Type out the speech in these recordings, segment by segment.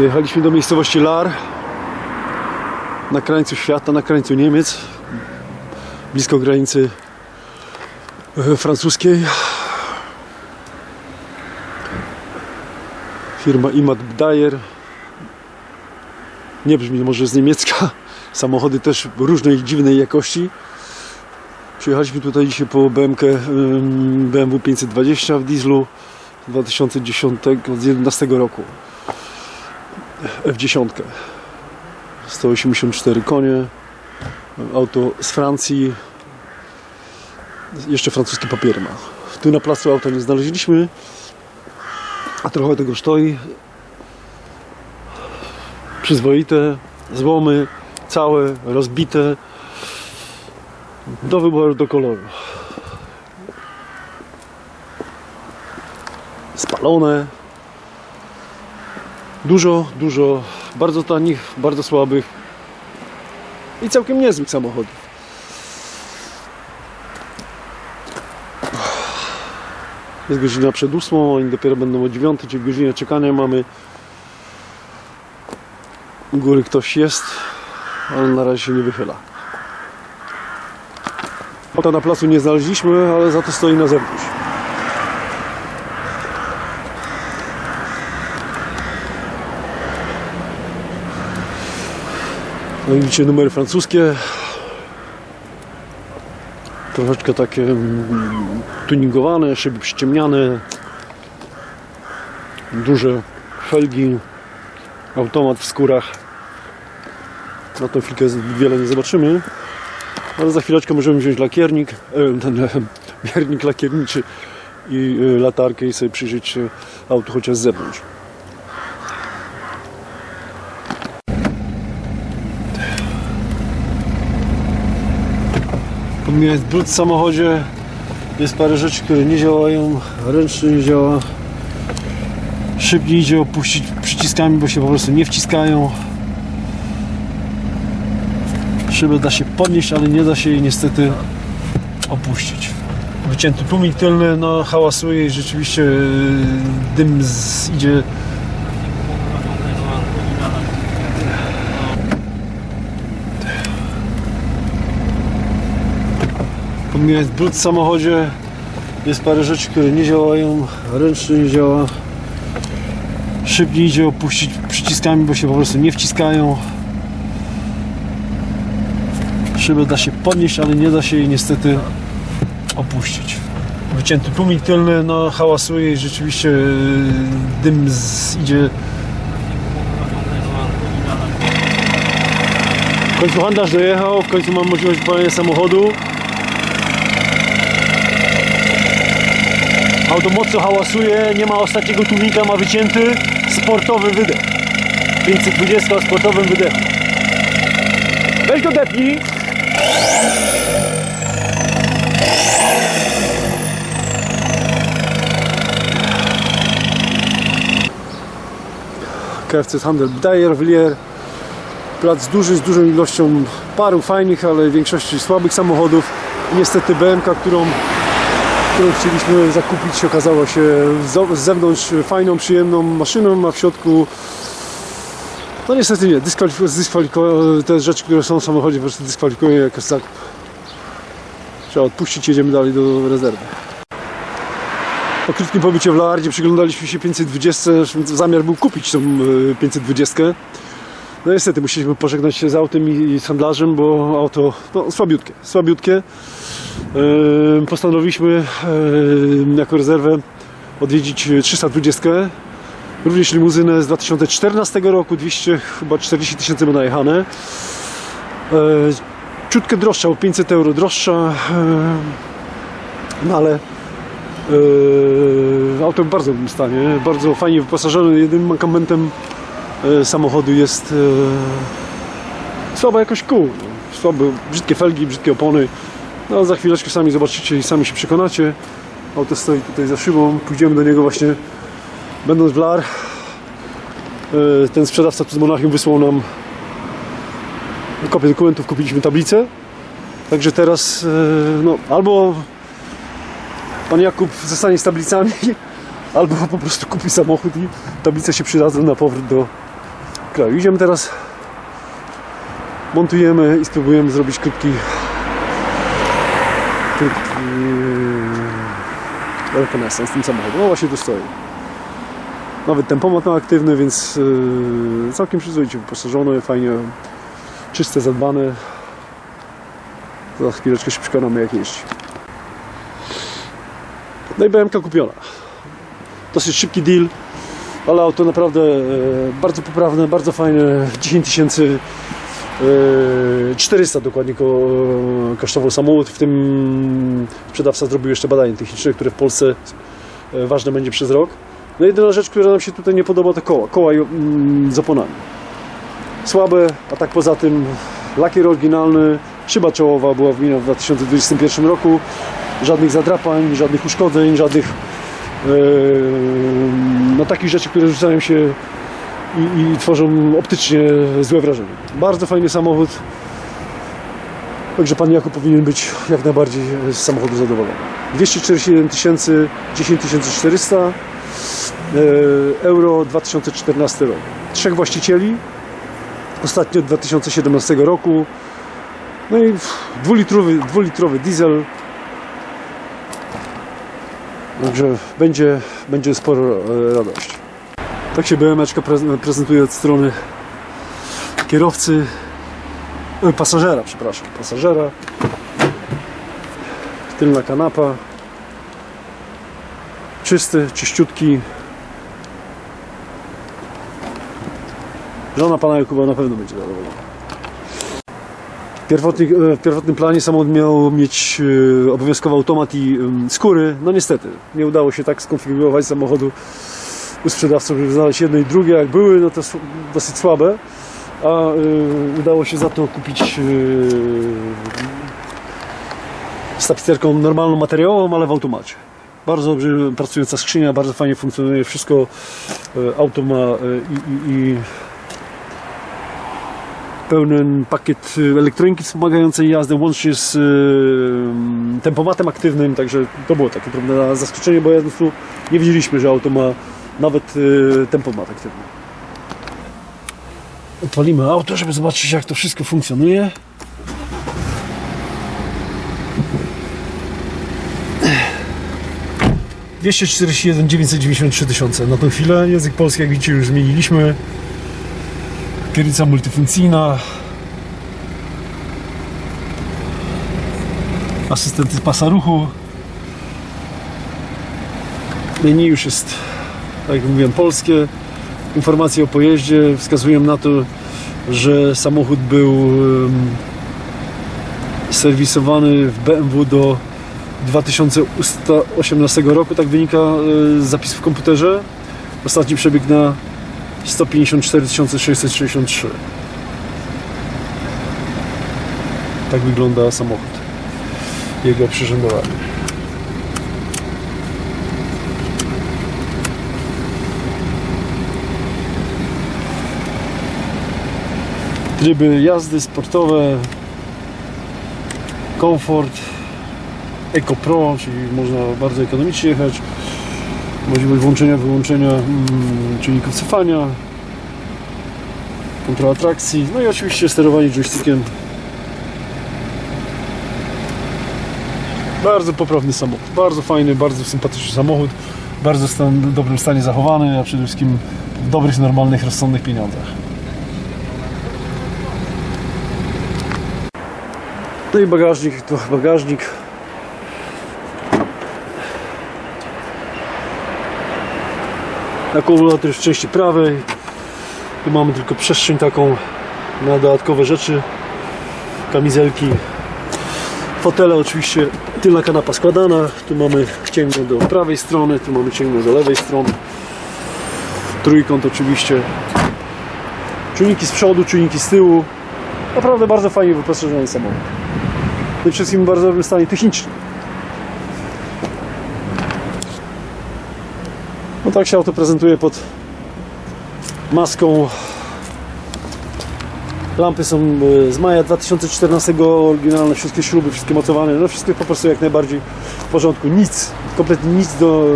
Jechaliśmy do miejscowości Lar na krańcu świata, na krańcu Niemiec, blisko granicy e, francuskiej. Firma Imad Bdajer. Nie brzmi może z niemiecka. Samochody też różnej dziwnej jakości. Przyjechaliśmy tutaj dzisiaj po BMK, BMW 520 w dieslu 2010 z 11 roku. F10. 184 konie. Auto z Francji. Jeszcze francuskie papiery ma. Tu na placu auta nie znaleźliśmy. A trochę tego stoi. Przyzwoite. Złomy. Całe. Rozbite. Do wyboru, do koloru. Spalone. Dużo, dużo bardzo tanich, bardzo słabych i całkiem niezłych samochodów. Jest godzina przed ósmą, oni dopiero będą o dziewiątej, czyli godzinę czekania mamy. U góry ktoś jest, ale na razie się nie wychyla. Auta na placu nie znaleźliśmy, ale za to stoi na zewnątrz. No i widzicie numery francuskie. Troszeczkę takie mm, tuningowane, szyby przyciemniane. Duże felgi. Automat w skórach. Na tą chwilkę wiele nie zobaczymy. Ale za chwileczkę możemy wziąć lakiernik, e, ten e, miernik lakierniczy i e, latarkę i sobie przyjrzeć się autu chociaż z zewnątrz. Pomijając brud w samochodzie, jest parę rzeczy, które nie działają. Ręczny nie działa. Szyb nie idzie opuścić przyciskami, bo się po prostu nie wciskają. Szybę da się podnieść, ale nie da się jej niestety opuścić. Wycięty tłumik tylny, no hałasuje i rzeczywiście yy, dym z, idzie Pomijając brud w samochodzie, jest parę rzeczy, które nie działają. Ręczny nie działa. Szyb nie idzie opuścić przyciskami, bo się po prostu nie wciskają. Szybę da się podnieść, ale nie da się jej niestety opuścić. Wycięty tłumik tylny, no hałasuje i rzeczywiście yy, dym z, idzie W końcu handlarz dojechał, w końcu mam możliwość wypalenia samochodu. Auto mocno hałasuje, nie ma ostatniego tłumika, ma wycięty sportowy wydech. 520 o sportowym wydechu. Weź go depnij. KFC Handel Bdajer, Willier. Plac duży, z dużą ilością paru fajnych, ale w większości słabych samochodów. Niestety BMK, którą którą chcieliśmy zakupić, okazała się z zewnątrz fajną, przyjemną maszyną, a w środku no niestety nie, dyskwalifikują te rzeczy, które są w samochodzie po prostu dyskwalifikują jako zakup. Trzeba odpuścić, jedziemy dalej do rezerwy. Po krótkim pobycie w Lardzie przyglądaliśmy się 520, zamiar był kupić tą e, 520. No niestety musieliśmy pożegnać się z autem i, handlarzem, bo auto no, słabiutkie, słabiutkie. Postanowiliśmy jako rezerwę odwiedzić 320. Również limuzynę z 2014 roku, 240 tysięcy ma najechane. Yy, Ciutkę droższa, o 500 euro droższa, no ale yy, auto w bardzo dobrym stanie, bardzo fajnie wyposażone. Jedynym mankamentem yy, samochodu jest słaba jakość kół. Słabe, brzydkie felgi, brzydkie opony. No za chwileczkę sami zobaczycie i sami się przekonacie. Auto stoi tutaj za szybą. Pójdziemy do niego właśnie będąc w Lar. Yy, Ten sprzedawca tu z Monachium wysłał nam kopię dokumentów, kupiliśmy tablicę. Także teraz yy, no, albo pan Jakub zostanie z tablicami, albo po prostu kupi samochód i tablice się przydadzą na powrót do, kraju. Idziemy teraz, montujemy i spróbujemy zrobić krótki, krótki e, rekonesans tym samochodem. No właśnie tu stoi. Nawet tempomat ma aktywny, więc e, całkiem przyzwoicie wyposażone, fajnie czyste, zadbane. Za chwileczkę się przekonamy jak jeździ. No i BMK kupiona. Dosyć szybki deal, ale auto naprawdę e, bardzo poprawne, bardzo fajne. 10 tysięcy 400 dokładnie ko, kosztował samochód. W tym sprzedawca zrobił jeszcze badanie techniczne, które w Polsce e, ważne będzie przez rok. No jedyna rzecz, która nam się tutaj nie podoba to koła. Koła mm, z oponami. Słabe, a tak poza tym lakier oryginalny, szyba czołowa była w 2021 roku. Żadnych zadrapań, żadnych uszkodzeń, żadnych no, takich rzeczy, które rzucają się i, i tworzą optycznie złe wrażenie. Bardzo fajny samochód. Także pan Jakub powinien być jak najbardziej z samochodu zadowolony. 241 tysięcy, 10 400 e, euro 2014 rok. Trzech właścicieli. Ostatnio od 2017 roku. No i dwulitrowy, dwulitrowy diesel. Także będzie, będzie sporo e, radości. Tak się pre- prezentuje od strony kierowcy, e, pasażera, przepraszam, pasażera. Tylna kanapa. Czysty, czyściutki. Żona pana Jakuba na pewno będzie zadowolona. E, w pierwotnym planie samochód miał mieć e, obowiązkowy automat i skóry. No niestety, nie udało się tak skonfigurować samochodu u sprzedawców, żeby znaleźć jedno i drugie. Jak były, no to dosyć słabe. A e, udało się za to kupić e, z tapicerką normalną materiałową, ale w automacie. Bardzo dobrze pracująca skrzynia, bardzo fajnie funkcjonuje wszystko. E, Auto ma e, i, i, pełny pakiet y, elektroniki wspomagającej jazdę, łącznie z y, tempomatem aktywnym, także to było takie drobne zaskoczenie, bo ja po prostu nie wiedzieliśmy, że auto ma nawet y, tempomat aktywny. Odpalimy auto, żeby zobaczyć jak to wszystko funkcjonuje. Dwieście czterdzieści jeden dziewięćset dziewięćdziesiąt trzy tysiące na tą chwilę. Język polski, jak widzicie, już zmieniliśmy. Kierownica multifunkcyjna. Asystent pasa ruchu. Menu już jest, tak jak mówiłem, polskie. Informacje o pojeździe wskazują na to, że samochód był serwisowany w BMW do 2018 roku, tak wynika e, z zapisów w komputerze. Ostatni przebieg na 154 663. Tak wygląda samochód. Jego oprzyrządowanie. Tryby jazdy sportowe, komfort, Eco Pro, czyli można bardzo ekonomicznie jechać możliwość włączenia, wyłączenia mm, czynników cofania, kontrola trakcji, no i oczywiście sterowanie joystickiem. Bardzo poprawny samochód, bardzo fajny, bardzo sympatyczny samochód, bardzo w dobrym stanie zachowany, a przede wszystkim w dobrych, normalnych, rozsądnych pieniądzach. No i bagażnik, to bagażnik. Akumulator w części prawej. Tu mamy tylko przestrzeń taką na dodatkowe rzeczy. Kamizelki. Fotele oczywiście. Tylna kanapa składana. Tu mamy cięgno do prawej strony tu mamy cięgno do lewej strony. Trójkąt oczywiście. Czujniki z przodu, czujniki z tyłu. Naprawdę bardzo fajnie wyposażony samochód przede wszystkim w bardzo dobrym stanie technicznym No tak się auto prezentuje pod maską. Lampy są e, z maja 2014, oryginalne, wszystkie śruby, wszystkie mocowane, no wszystko po prostu jak najbardziej w porządku. Nic, kompletnie nic do,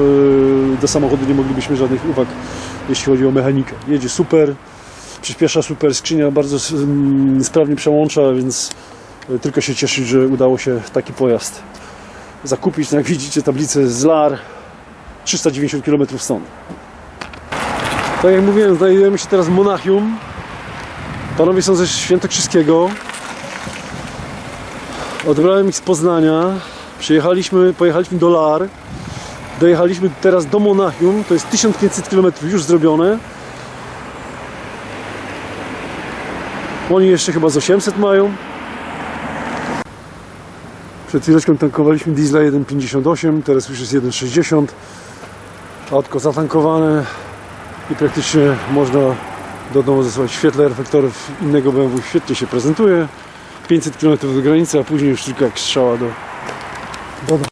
e, do samochodu nie moglibyśmy żadnych uwag, jeśli chodzi o mechanikę. Jedzie super, Przyspiesza super, skrzynia bardzo mm, sprawnie przełącza, więc tylko się cieszyć, że udało się taki pojazd zakupić. No jak widzicie tablicę z LAR 390 km stąd. Tak jak mówiłem, znajdujemy się teraz w Monachium. Panowie są ze Świętokrzyskiego. Odebrałem ich z Poznania. Przyjechaliśmy, pojechaliśmy do Lar. Dojechaliśmy teraz do Monachium. To jest 1500 km już zrobione. Oni jeszcze chyba z 800 mają. Przed chwileczką tankowaliśmy diesla 1,58, teraz już jest 1,60. Autko zatankowane i praktycznie można do domu zesłać świetle reflektorów innego BMW. Świetnie się prezentuje. 500 km do granicy, a później już tylko jak strzała do, do domu.